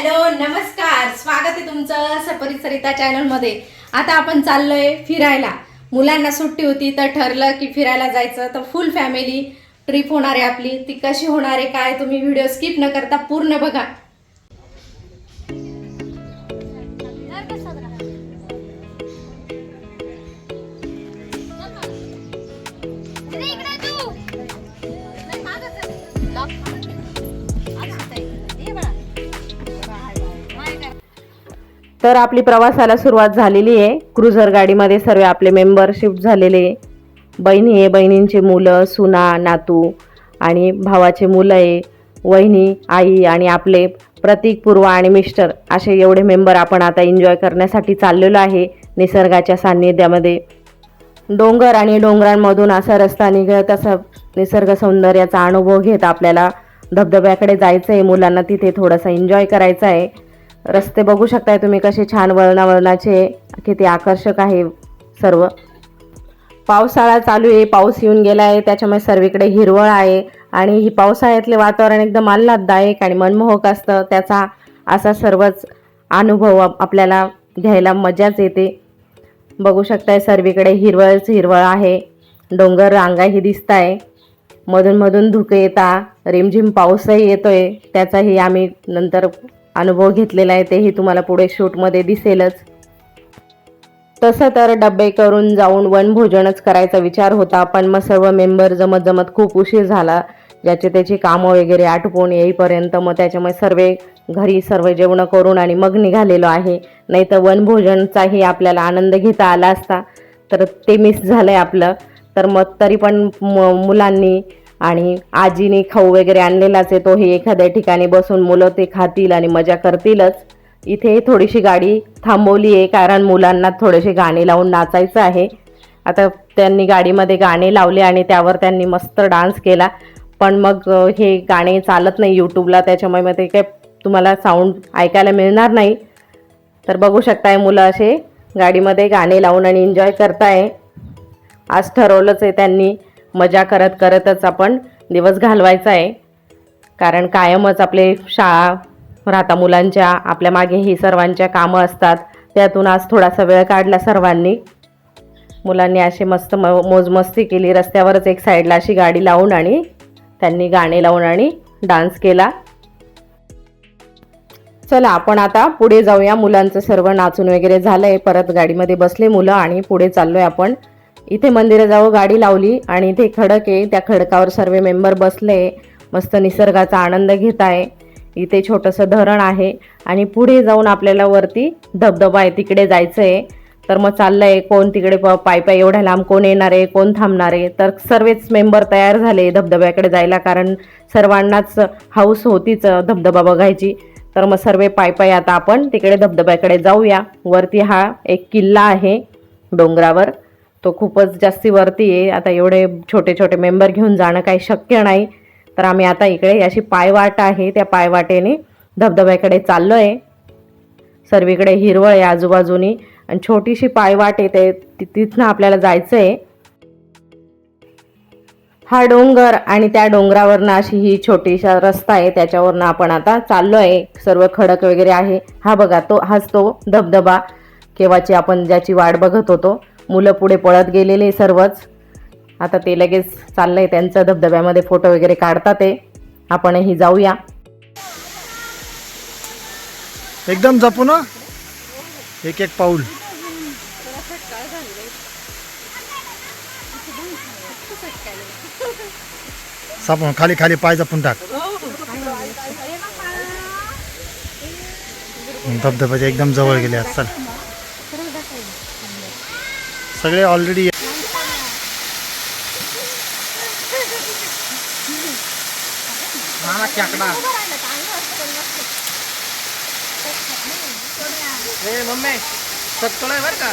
Hello नमस्कार. स्वागत आहे तुमचं सपरी सरिता चॅनलमध्ये. आता आपण चाललोय फिरायला. मुलांना सुट्टी होती तर ठरलं की फिरायला जायचं. तर फुल फॅमिली ट्रिप होणार आहे आपली. ती कशी होणार आहे काय तुम्ही व्हिडिओ स्किप न करता पूर्ण बघा. तर आपली प्रवासाला सुरुवात झालेली आहे. क्रुझर गाडीमध्ये सर्व आपले मेंबर शिफ्ट झालेले बहिणी आहे बहिणींची मुलं सुना नातू आणि भावाचे मुलं आहे. वहिनी आई आणि आपले प्रतीक पूर्व आणि मिस्टर असे एवढे मेंबर आपण आता एन्जॉय करण्यासाठी चाललेलो आहे निसर्गाच्या सान्निध्यामध्ये. डोंगर आणि डोंगरांमधून असा रस्ता निघत असा निसर्ग सौंदर्याचा अनुभव घेत आपल्याला धबधब्याकडे जायचं आहे मुलांना तिथे थोडंसं एन्जॉय करायचा आहे रस्ते बघू शकताय तुम्ही कसे छान वळणावळणाचे किती आकर्षक आहे सर्व. पावसाळा चालू आहे पाऊस येऊन गेला आहे त्याच्यामुळे सर्वीकडे हिरवळ आहे. आणि ही पावसाळ्यातले वातावरण एकदम आल्हाददायक आणि मनमोहक असतं. त्याचा असा सर्वच अनुभव आपल्याला घ्यायला मजाच येते. बघू शकताय सर्वीकडे हिरवळच हिरवळ आहे. डोंगर रांगाही दिसत आहे मधून मधून धुके येता. रिमझिम पाऊसही येतोय. त्याचाही आम्ही नंतर अनुभव घेतलेला आहे तेही तुम्हाला पुढे शूटमध्ये दिसेलच. तसं तर डबे करून जाऊन वनभोजनच करायचा विचार होता पण मग सर्व मेंबर जमत जमत खूप उशीर झाला ज्याचे त्याची कामं वगैरे आटपून येईपर्यंत मग त्याच्यामुळे सर्व घरी सर्व जेवणं करून आणि मग निघालेलो आहे. नाही तर वनभोजनचाही आपल्याला आनंद घेता आला असता तर ते मिस झालं आहे आपलं. तर मग तरी पण मुलांनी आणि आजीने खाऊ वगैरे आणलेलाच आहे तोही एखाद्या ठिकाणी बसून मुलं ते खातील आणि मजा करतीलच. इथे थोडीशी गाडी थांबवली आहे कारण मुलांना थोडेसे गाणे लावून नाचायचं आहे. आता त्यांनी गाडीमध्ये गाणे लावले आणि त्यावर त्यांनी मस्त डान्स केला. पण मग हे गाणे चालत नाही यूट्यूबला त्याच्यामुळे मग ते काय तुम्हाला साऊंड ऐकायला मिळणार नाही. तर बघू शकताय मुलं असे गाडीमध्ये गाणे लावून आणि एन्जॉय करताय. आज ठरवलंच आहे त्यांनी. मजा करत करतच आपण दिवस घालवायचा आहे. कारण कायमच आपले शाळा राहता मुलांच्या आपल्या मागे ही सर्वांच्या कामं असतात. त्यातून आज थोडासा वेळ काढला सर्वांनी. मुलांनी अशी मस्त म मोजमस्ती केली. रस्त्यावरच एक साईडला अशी गाडी लावून आणि त्यांनी गाणे लावून आणि डान्स केला. चला आपण आता पुढे जाऊया. मुलांचं सर्व नाचून वगैरे झालं आहे परत गाडीमध्ये बसले मुलं आणि पुढे चाललो आहे आपण. इथे मंदिराजवळ गाडी लावली आणि इथे खडक आहे. त्या खडकावर सर्व मेंबर बसले. मस्त निसर्गाचा आनंद घेत आहे. इथे छोटंसं धरण आहे आणि पुढे जाऊन आपल्याला वरती धबधबा आहे. तिकडे जायचं आहे तर मग चाललं आहे कोण तिकडे प- पाय पाय एवढ्या लांब कोण येणार आहे कोण थांबणार आहे? तर सर्वच मेंबर तयार झाले धबधब्याकडे जायला कारण सर्वांनाच हाऊस होतीच धबधबा बघायची. तर मग सर्व पाय पाय आता आपण तिकडे धबधब्याकडे जाऊया. वरती हा एक किल्ला आहे डोंगरावर. तो खूपच जास्ती वरती आहे. आता एवढे छोटे छोटे मेंबर घेऊन जाणं काही शक्य नाही. तर आम्ही आता इकडे अशी पायवाट आहे. त्या पायवाटेने धबधब्याकडे चाललो आहे सर्वीकडे हिरवळ आहे आजूबाजूनी. आणि छोटीशी पायवाट येते तिथनं आपल्याला जायचं आहे हा डोंगर आणि त्या डोंगरावरनं अशी ही छोटीसा रस्ता आहे. त्याच्यावरनं आपण आता चाललो आहे सर्व खडक वगैरे आहे. हा बघा तो हाच तो धबधबा. केव्हाची आपण ज्याची वाट बघत होतो. मुलं पुढे पळत गेलेले सर्वच. आता ते लगेच चाललंय त्यांचं धबधब्यामध्ये फोटो वगैरे काढतात ते. आपणही जाऊया. एकदम जपू ना एक एक पाऊल. सापून खाली खाली पाय जपून टाक. धबधब्याच्या एकदम जवळ गेले आज चल. सगळे ऑलरेडी मम्मी सत्तोळ आहे बरं का?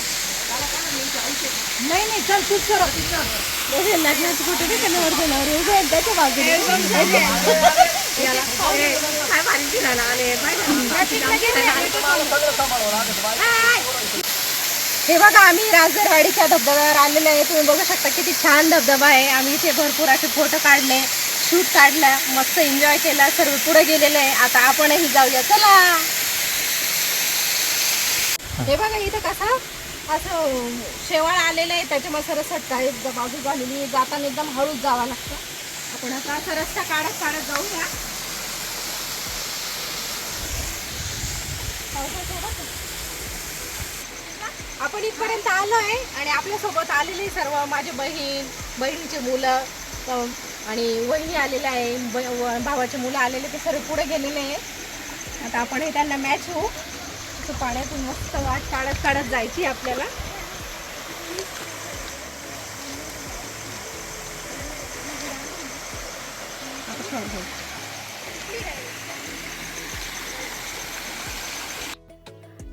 नाही नाही चल तूच कर लग्नाचे फोटो दे त्यांना वर काय भारी फिरायला आले. हे बघा आम्ही राजदरवाडीच्या धबधब्यावर आलेलो आहे. तुम्ही बघू शकता किती छान धबधबा आहे. आम्ही इथे भरपूर असे फोटो काढले शूट काढला मस्त एन्जॉय केला सर्व पुढे गेलेले आहे. आता आपणही जाऊया. चला. हे बघा इथं कसं? असं शेवाळ आलेलं आहे त्याच्यामुळे सरस आहे बाजू झालेली जाताना एकदम हळूच जावं लागतं. आपण आता असा रस्ता काढत काढत जाऊया. आपण इथपर्यंत आलो आहे आणि आपल्यासोबत आलेली सर्व माझी बहीण बहिणीचे मुलं आणि वहिनी आलेल्या आहे. ब- भावाचे मुलं आलेले ते सर्व पुढे गेलेले आहे आता आपण हे त्यांना मॅच होऊ. असं पाण्यातून मस्त वाट काढत काढत जायची आपल्याला.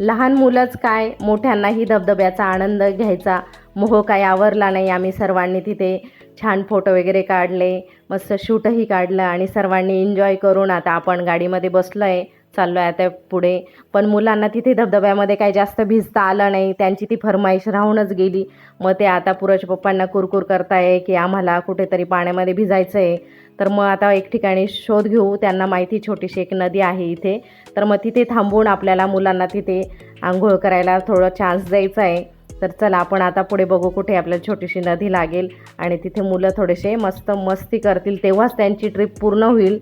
लहान मुलंच काय मोठ्यांनाही धबधब्याचा आनंद घ्यायचा. मोह काय आवरला नाही आम्ही सर्वांनी तिथे. छान फोटो वगैरे काढले मस्त शूटही काढलं आणि सर्वांनी एन्जॉय करून आता आपण गाडीमध्ये बसलो आहे चाललो आहे आता पुढे. पण मुलांना तिथे धबधब्यामध्ये काही जास्त भिजता आलं नाही. त्यांची ती फरमाईश राहूनच गेली. मग ते आता पुराच्या पप्पांना कुरकुर करताय की आम्हाला कुठेतरी पाण्यामध्ये भिजायचं आहे तर मग आता एक ठिकाणी शोध घेऊ. त्यांना माहिती छोटीशी एक नदी आहे इथे. तर मग तिथे थांबून आपल्याला मुलांना तिथे आंघोळ करायला थोडं चान्स द्यायचा आहे तर चला आपण आता पुढे बघू कुठे आपल्याला छोटीशी नदी लागेल. आणि तिथे मुलं थोडेसे मस्त मस्ती करतील. तेव्हाच त्यांची ट्रिप पूर्ण होईल.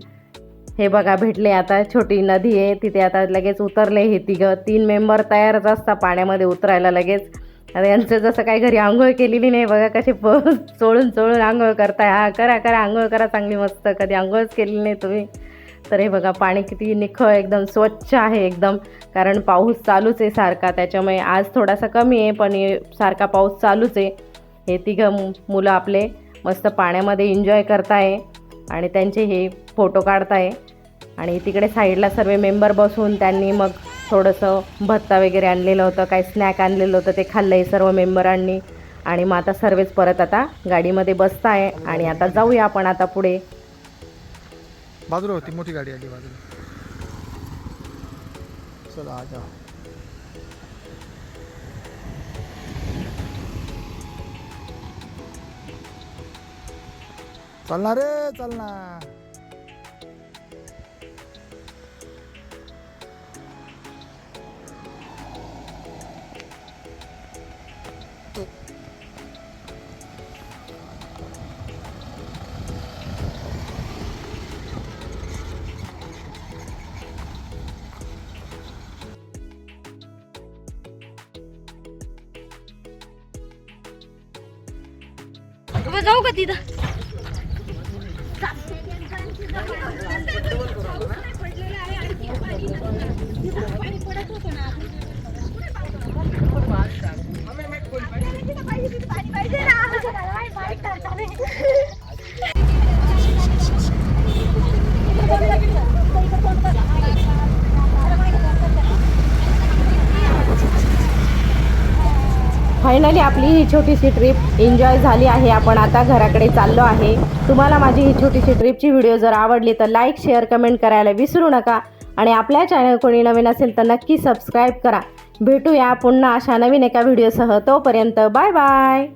हे बघा भेटले आता छोटी नदी आहे तिथे आता लगेच उतरले हे तिघं. तीन मेंबर तयारच असतात पाण्यामध्ये उतरायला लगेच. आता यांचं जसं काही घरी आंघोळ केलेली नाही बघा कसे प चोळून चोळून आंघोळ करताय. हा करा करा आंघोळ करा चांगली मस्त. कधी आंघोळच केलेली नाही तुम्ही. तर हे बघा पाणी किती निखळ एकदम स्वच्छ आहे एकदम. कारण पाऊस चालूच आहे सारखा त्याच्यामुळे आज थोडासा कमी आहे पण सारखा पाऊस चालूच आहे. हे तिघं मुलं आपले मस्त पाण्यामध्ये एन्जॉय करताय. आणि त्यांचे हे फोटो काढताय. आणि तिकडे साईडला सर्व मेंबर बसून त्यांनी मग थोडंसं भत्ता वगैरे आणलेलं होतं काही स्नॅक आणलेलं होतं ते खाल्लं आहे सर्व मेंबरांनी. आणि मग आता सर्वच परत आता गाडीमध्ये बसताय आणि आता जाऊया आपण आता पुढे. बाजूला होती मोठी गाडी आली बाजूला. चला चलना रे चालणार जाऊ का तिथं? पडलेलं आहे. आणि पाणी पाणी पडत होतो ना फायनली आपली ही छोटीशी ट्रिप एन्जॉय झाली आहे. आपण आता घराकडे चाललो आहे. तुम्हाला माझी ही छोटीशी ट्रिपची व्हिडिओ जर आवडली तर लाईक शेअर कमेंट करायला विसरू नका. आणि आपल्या चॅनल कोणी नवीन असेल तर नक्की सबस्क्राईब करा. भेटूया पुन्हा अशा नवीन एका व्हिडिओसह तोपर्यंत बाय बाय